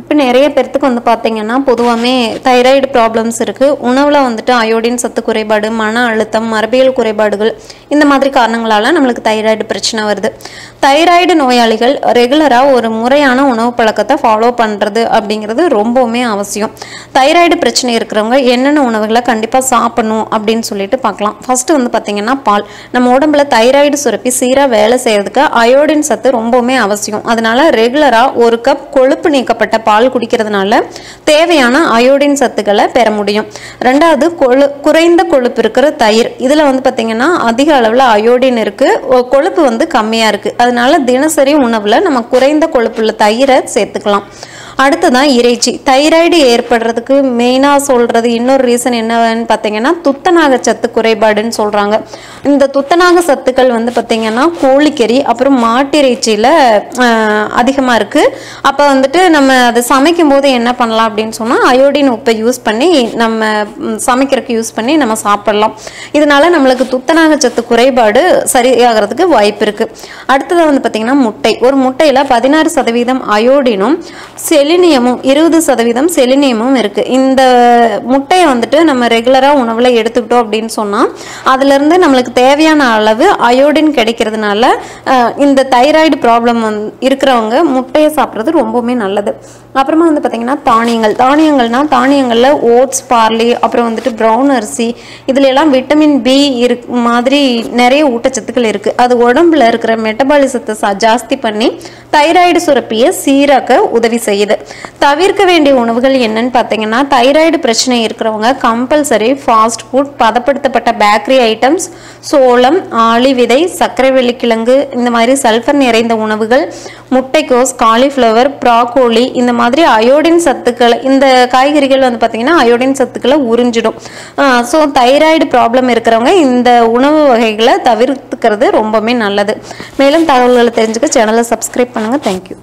இப்போ நிறைய பேர்த்துக்கு வந்து பார்த்தீங்கன்னா பொதுவாகவே தைராய்டு ப்ராப்ளம்ஸ் இருக்குது உணவில் வந்துட்டு அயோடின் சத்து குறைபாடு மன அழுத்தம் மரபியல் குறைபாடுகள் இந்த மாதிரி காரணங்களால் நம்மளுக்கு தைராய்டு பிரச்சனை வருது. தைராய்டு நோயாளிகள் ரெகுலராக ஒரு முறையான உணவு பழக்கத்தை ஃபாலோ பண்ணுறது அப்படிங்கிறது ரொம்பவுமே அவசியம். தைராய்டு பிரச்சனை இருக்கிறவங்க என்னென்ன உணவுகளை கண்டிப்பாக சாப்பிடணும் அப்படின்னு சொல்லிட்டு பார்க்கலாம். ஃபஸ்ட்டு வந்து பார்த்தீங்கன்னா பால். நம்ம உடம்புல தைராய்டு சுரப்பி சீராக வேலை செய்கிறதுக்கு அயோடின் சத்து ரொம்பவுமே அவசியம். அதனால் ரெகுலராக ஒரு கப் கொழுப்பு நீக்கப்பட்ட பால் குடிக்கிறதுனால தேவையான அயோடின் சத்துக்களை பெற முடியும். ரெண்டாவது கொழு குறைந்த கொழுப்பு இருக்கிற தயிர். இதில் வந்து பார்த்தீங்கன்னா அதிக அளவில் அயோடின் இருக்குது கொழுப்பு வந்து கம்மியாக இருக்குது அதனால தினசரி உணவில் நம்ம குறைந்த கொழுப்புள்ள தயிரை சேர்த்துக்கலாம். அடுத்ததான் இறைச்சி. தைராய்டு ஏற்படுறதுக்கு மெயினாக சொல்கிறது இன்னொரு ரீசன் என்னன்னு பார்த்தீங்கன்னா துத்தநாக சத்து குறைபாடுன்னு சொல்கிறாங்க இந்த துத்தநாக சத்துக்கள் வந்து பார்த்தீங்கன்னா கோழிக்கறி அப்புறம் மாட்டிறைச்சியில் அதிகமாக இருக்குது அப்போ வந்துட்டு நம்ம அதை சமைக்கும் போது என்ன பண்ணலாம் அப்படின்னு சொன்னால் அயோடின் உப்பை யூஸ் பண்ணி நம்ம சமைக்கிறதுக்கு யூஸ் பண்ணி நம்ம சாப்பிடலாம். இதனால நம்மளுக்கு துத்தநாக சத்து குறைபாடு சரியாகிறதுக்கு வாய்ப்பு இருக்குது அடுத்தது வந்து பார்த்திங்கன்னா முட்டை. ஒரு முட்டையில் பதினாறு சதவீதம் அயோடினும் செலினியமும் இருபது சதவீதம் செலினியமும் இருக்குது இந்த முட்டையை வந்துட்டு நம்ம ரெகுலராக உணவில் எடுத்துக்கிட்டோம் அப்படின்னு சொன்னால் அதுலேருந்து நம்மளுக்கு தேவையான அளவு அயோடின் கிடைக்கிறதுனால இந்த தைராய்டு ப்ராப்ளம் வந்து இருக்கிறவங்க முட்டையை சாப்பிட்றது ரொம்பவுமே நல்லது. அப்புறமா வந்து பார்த்திங்கன்னா தானியங்கள். தானியங்கள்னா தானியங்களில் ஓட்ஸ் பார்லி அப்புறம் வந்துட்டு ப்ரௌன் அரிசி இதுல எல்லாம் விட்டமின் பி இரு மாதிரி நிறைய ஊட்டச்சத்துக்கள் இருக்குது அது உடம்புல இருக்கிற மெட்டபாலிசத்தை ஜாஸ்தி பண்ணி தைராய்டு சுரப்பியை சீராக்க உதவி செய்யுது. தவிர்க்க வேண்டிய உணவுகள் என்னன்னு பார்த்தீங்கன்னா தைராய்டு பிரச்சனை இருக்கிறவங்க கம்பல்சரி ஃபாஸ்ட் ஃபுட் பதப்படுத்தப்பட்ட பேக்கரி ஐட்டம்ஸ் சோளம் ஆளி விதை சர்க்கரை வெள்ளிக்கிழங்கு இந்த மாதிரி சல்ஃபர் நிறைந்த உணவுகள் முட்டைக்கோஸ் காலிஃப்ளவர் ப்ராக்கோலி இந்த மாதிரி அயோடின் சத்துக்களை இந்த காய்கறிகள் வந்து பார்த்தீங்கன்னா அயோடின் சத்துக்களை உறிஞ்சிடும். ஸோ தைராய்டு ப்ராப்ளம் இருக்கிறவங்க இந்த உணவு வகைகளை தவிர்த்துக்கிறது ரொம்பவுமே நல்லது. மேலும் தகவல்களை தெரிஞ்சுக்க சேனலை சப்ஸ்கிரைப் பண்ணுங்கள் தேங்க்யூ